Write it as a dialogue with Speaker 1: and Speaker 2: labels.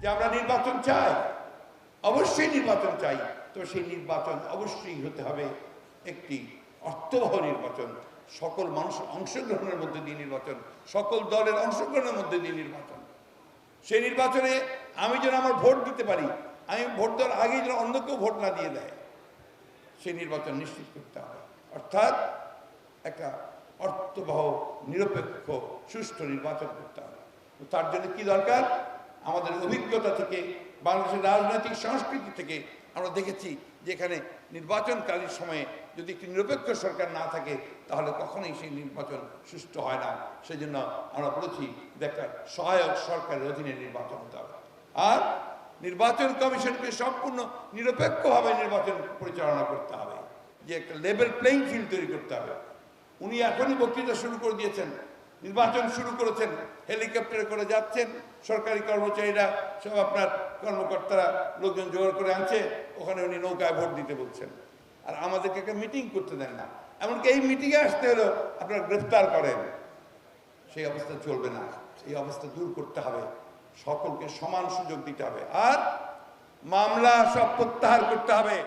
Speaker 1: যে আমরা নির্বাচন চাই, অবশ্যই নির্বাচন চাই। তো সেই নির্বাচন অবশ্যই হতে হবে একটি অর্থবহ নির্বাচন। সকল মানুষ অংশগ্রহণের মধ্যে দিয়ে নির্বাচন, সকল দলের অংশগ্রহণের মধ্যে দিয়ে নির্বাচন। সেই নির্বাচনে আমি যেন আমার ভোট দিতে পারি, আমি ভোট দেওয়ার আগেই যেন অন্য কেউ ভোট না দিয়ে দেয়, সেই নির্বাচন নিশ্চিত করতে হবে। অর্থাৎ একটা অর্থবহ, নিরপেক্ষ, সুষ্ঠু নির্বাচন করতে হবে। তার জন্য কি দরকার? আমাদের অভিজ্ঞতা থেকে, বাংলাদেশের রাজনৈতিক সংস্কৃতি থেকে আমরা দেখেছি যে এখানে নির্বাচনকালীন সময়ে যদি একটি নিরপেক্ষ সরকার না থাকে, তাহলে কখনোই সেই নির্বাচন সুষ্ঠু হয় না। সেই জন্য আমরা বলেছি যে একটা সহায়ক সরকারের অধীনে নির্বাচন হতে হবে। আর নির্বাচন কমিশনকে সম্পূর্ণ নিরপেক্ষভাবে নির্বাচন পরিচালনা করতে হবে। যে একটা লেভেল প্লেইং ফিল্ড তৈরি করতে হবে। উনি এখনই বক্তৃতা শুরু করে দিয়েছেন। নির্বাচন শুরু করেছেন, হেলিকপ্টারে করে যাচ্ছেন, সরকারি কর্মচারীরা, সব আপনার কর্মকর্তারা লোকজন জোগাড় করে আনছে, ওখানে উনি নৌকায় ভোট দিতে বলছেন। আর আমাদেরকে একটা মিটিং করতে দেন না। এমনকি এই মিটিংয়ে আসতে হলো আপনারা গ্রেফতার করেন। সেই অবস্থা চলবে না। এই অবস্থা দূর করতে হবে। সকলকে সমান সুযোগ দিতে হবে। আর মামলা সব প্রত্যাহার করতে হবে।